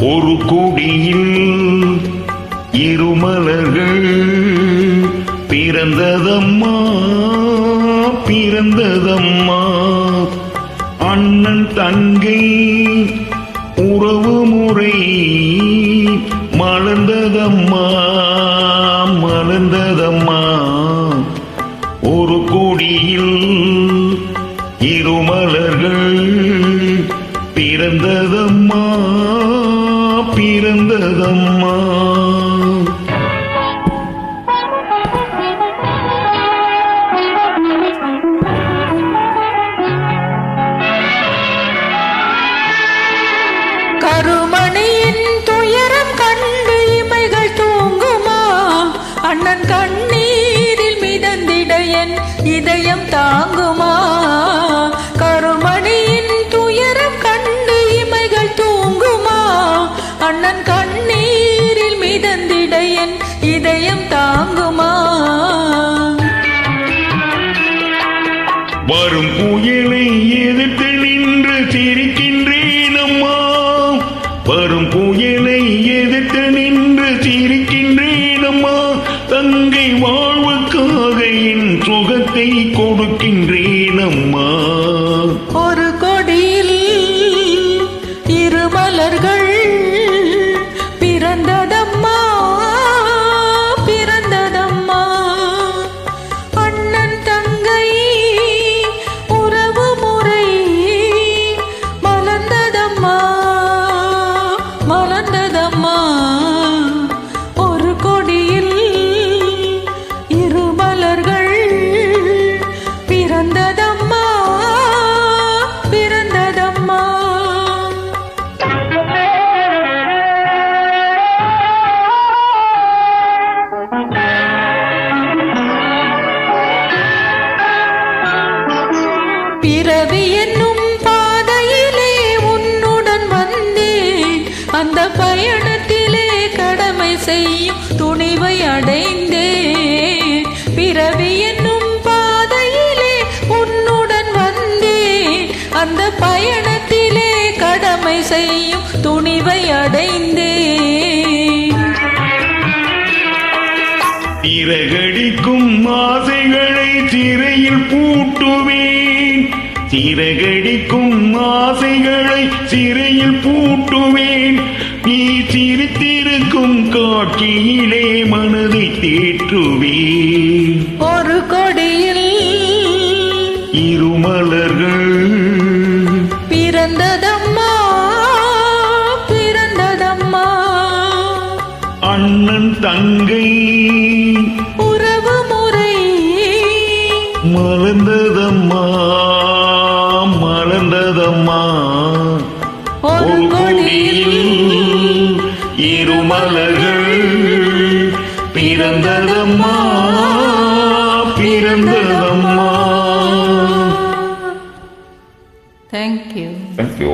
ஒரு கொடியில் இருமலர்கள் பிறந்ததம்மா பிறந்ததம்மா. அண்ணன் தங்கை உறவு முறை மலர்ந்ததம்மா மலர்ந்ததம்மா. ஒரு கொடியில் இருமலர்கள் பிறந்ததம்மா. பிறந்ததம்மா கருமணியின் துயரம் கண்டு இமைகள் தூங்குமா? அண்ணன் கண்ணீரில் மிதந்திட என் இதயம் புயலை எதிர்த்து நின்று சிரிக்கின்றேன் அம்மா வரும் புயலை எதிர்த்து நின்று சிரிக்கின்றேன் அம்மா தங்கை வாழ்வுக்காக என் சுகத்தை கொடுக்கின்றேன் அம்மா பிறவி என்னும் பாதையிலே உன்னுடன் வந்தேன். அந்த பயணத்திலே கடமை செய்யும் துணிவை அடைந்தேன். பிறவி என்னும் பாதையிலே உன்னுடன் வந்தேன். அந்த பயணத்திலே கடமை செய்யும் துணிவை அடைந்தேன். சிறகடிக்கும் ஆசைகளை திரையில் பூட்டுவேன். சிறகடிக்கும் ஆசைகளை சிறையில் பூட்டுவேன். நீ சிரித்திருக்கும் காட்சியிலே மனதை தேற்றுவேன். ஒரு கொடியில் இருமலர்கள் பிறந்ததம்மா பிறந்ததம்மா. அண்ணன் தங்கை உறவு முறை மலர்ந்ததம்மா. மலர்ந்ததம்மா ஒரு கொடியில் இருமலர்கள் பிறந்ததம்மா பிறந்ததம்மா. Thank you thank you